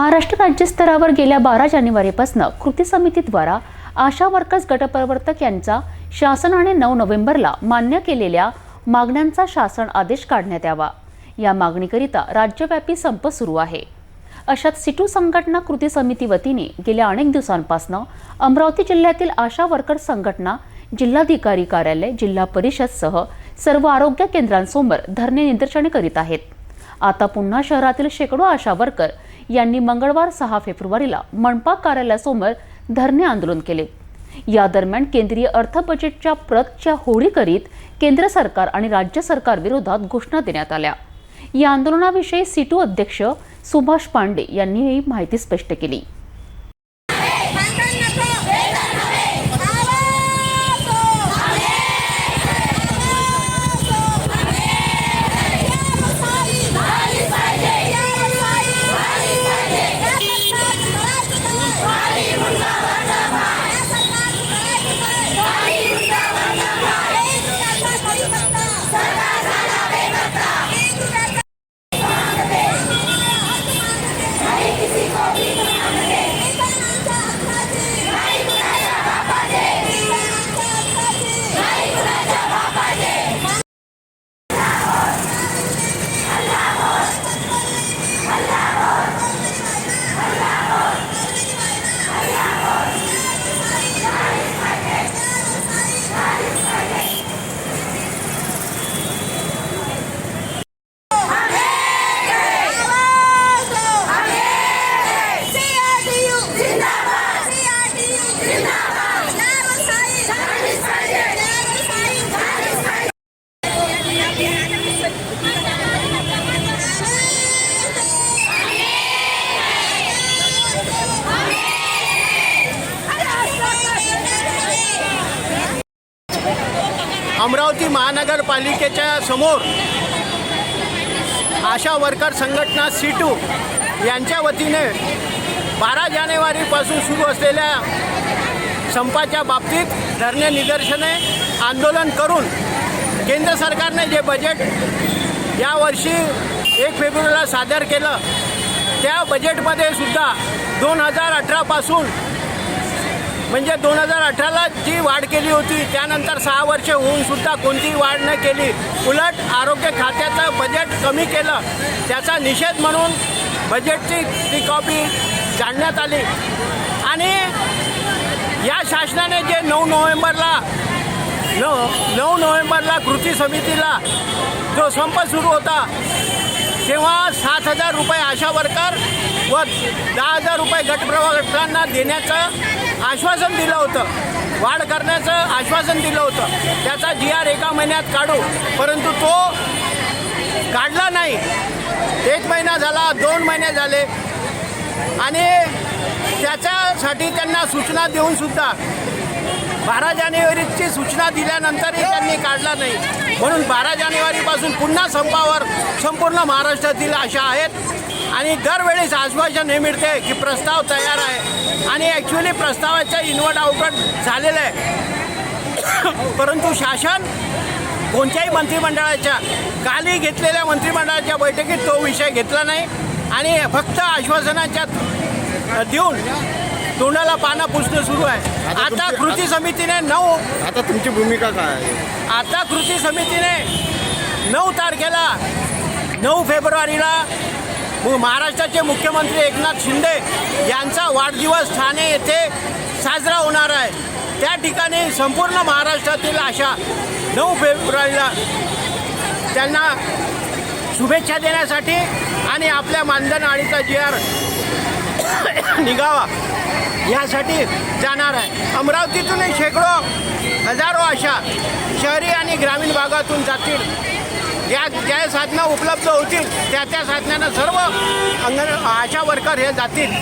महाराष्ट्र राज्यस्तरावर गेल्या बारा जानेवारीपासून कृती समितीद्वारा आशा वर्कर्स गटप्रवर्तक यांचा शासनाने नऊ नोव्हेंबरला मान्य केलेल्या मागण्यांचा शासन आदेश काढण्यात यावा. या मागणीकरिता राज्यव्यापी संप सुरू आहे. अशात सिटू संघटना कृती समिती वतीने गेल्या अनेक दिवसांपासून अमरावती जिल्ह्यातील आशा वर्कर्स संघटना जिल्हाधिकारी कार्यालय जिल्हा परिषदसह सर्व आरोग्य केंद्रांसमोर धरणे निदर्शने करीत आहेत. आता पुन्हा शहरातील शेकडो आशा वर्कर यांनी मंगळवार सहा फेब्रुवारीला मनपा कार्यालयासमोर धरणे आंदोलन केले. या दरम्यान केंद्रीय अर्थ बजेटच्या प्रतच्या होळी करीत केंद्र सरकार आणि राज्य सरकार विरोधात घोषणा देण्यात आल्या. या आंदोलनाविषयी सिटू अध्यक्ष सुभाष पांडे यांनी ही माहिती स्पष्ट केली. अमरावती महानगरपालिकेच्या समोर आशा वर्कर संघटना सीटू यांच्या वतीने बारा जानेवारीपासून सुरू असलेल्या संपाच्या बाबतीत धरणे निदर्शने आंदोलन करून केंद्र सरकारने जे बजेट यावर्षी एक फेब्रुवारीला सादर केलं त्या बजेटमध्ये सुद्धा दोन हजार अठरापासून म्हणजे दोन हजार अठराला जी वाढ केली होती त्यानंतर सहा वर्ष होऊन सुद्धा कोणतीही वाढ न केली. उलट आरोग्य खात्याचं बजेट कमी केलं. त्याचा निषेध म्हणून बजेटची ती कॉपी जाणण्यात आली. आणि या शासनाने जे नऊ नोव्हेंबरला नऊ नऊ नोव्हेंबरला कृती समितीला जो संप सुरू होता तेव्हा सात हजार रुपये आशा वर्कर व दहा हजार रुपये गटप्रवर्तकांना देण्याचं आश्वासन दिलं होतं. वाढ करण्याचं आश्वासन दिलं होतं. त्याचा जी आर एका महिन्यात काढू. परंतु तो काढला नाही. एक महिना झाला दोन महिने झाले. आणि त्याच्यासाठी त्यांना सूचना देऊन सुद्धा बारा जानेवारीची सूचना दिल्यानंतरही त्यांनी काढला नाही. म्हणून बारा जानेवारीपासून पुन्हा संपावर संपूर्ण महाराष्ट्रातील आशा आहेत. आणि दरवेळेस आश्वासन हे मिळते की प्रस्ताव तयार आहे. आणि ॲक्च्युली प्रस्तावाचं इन्व्हर्ट आउटवर्ट झालेलं आहे. परंतु शासन कोणत्याही मंत्रिमंडळाच्या कालही घेतलेल्या मंत्रिमंडळाच्या बैठकीत तो विषय घेतला नाही. आणि फक्त आश्वासनाच्या देऊन तोंडाला पानं पुसणं सुरू आहे. आता कृती समितीने नऊ आता तुमची भूमिका काय आहे? आता कृती समितीने नऊ तारखेला नऊ फेब्रुवारीला महाराष्ट्राचे मुख्यमंत्री एकनाथ शिंदे यांचा वाढदिवस ठाणे येथे साजरा होणार आहे. त्या ठिकाणी संपूर्ण महाराष्ट्रातील अशा नऊ फेब्रुवारीला त्यांना शुभेच्छा देण्यासाठी आणि आपल्या मानधन आळीचा जी आर निघावा यासाठी जाणार आहे. अमरावतीतूनही शेकडो हजारो अशा शहरी आणि ग्रामीण भागातून जातील. ज्या ज्या साधनं उपलब्ध होतील त्या त्या साधनानं सर्व अंगण आशा वर्कर हे जातील.